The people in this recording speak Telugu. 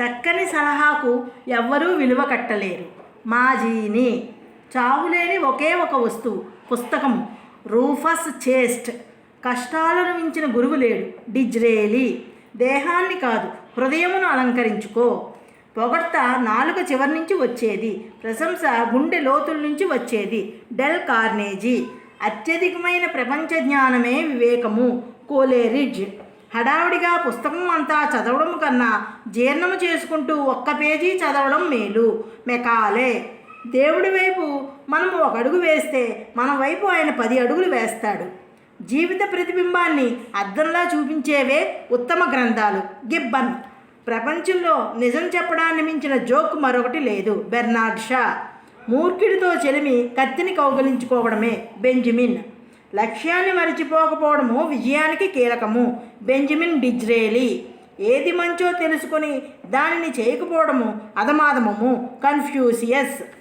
చక్కని సలహాకు ఎవ్వరూ విలువ కట్టలేరు. మాజీని చావులేని ఒకే ఒక వస్తువు పుస్తకం. రూఫస్ చేస్ట్. కష్టాలను మించిన గురువు లేడు. డిజ్రేలి. దేహాన్ని కాదు హృదయమును అలంకరించుకో. పొగడ్త నాలుక చివరి నుంచి వచ్చేది. ప్రశంస గుండె లోతుల నుంచి వచ్చేది. Dale Carnegie. అత్యధికమైన ప్రపంచ జ్ఞానమే వివేకము. కోలేరిడ్జ్. హడావుడిగా పుస్తకం అంతా చదవడం కన్నా జీర్ణము చేసుకుంటూ ఒక్క పేజీ చదవడం మేలు. మెకాలే. దేవుడి వైపు మనము ఒక అడుగు వేస్తే మన వైపు ఆయన పది అడుగులు వేస్తాడు. జీవిత ప్రతిబింబాన్ని అద్దంలా చూపించేవే ఉత్తమ గ్రంథాలు. గిబ్బన్. ప్రపంచంలో నిజం చెప్పడాన్ని మించిన జోక్ మరొకటి లేదు. బెర్నార్డ్ షా. మూర్ఖుడితో చెలిమి కత్తిని కౌగలించుకోవడమే. బెంజమిన్. లక్ష్యాన్ని మరిచిపోకపోవడము విజయానికి కీలకము. బెంజమిన్ డిజ్రేలీ. ఏది మంచో తెలుసుకొని దానిని చేయకపోవడము అధమాధమము. కన్ఫ్యూసియస్.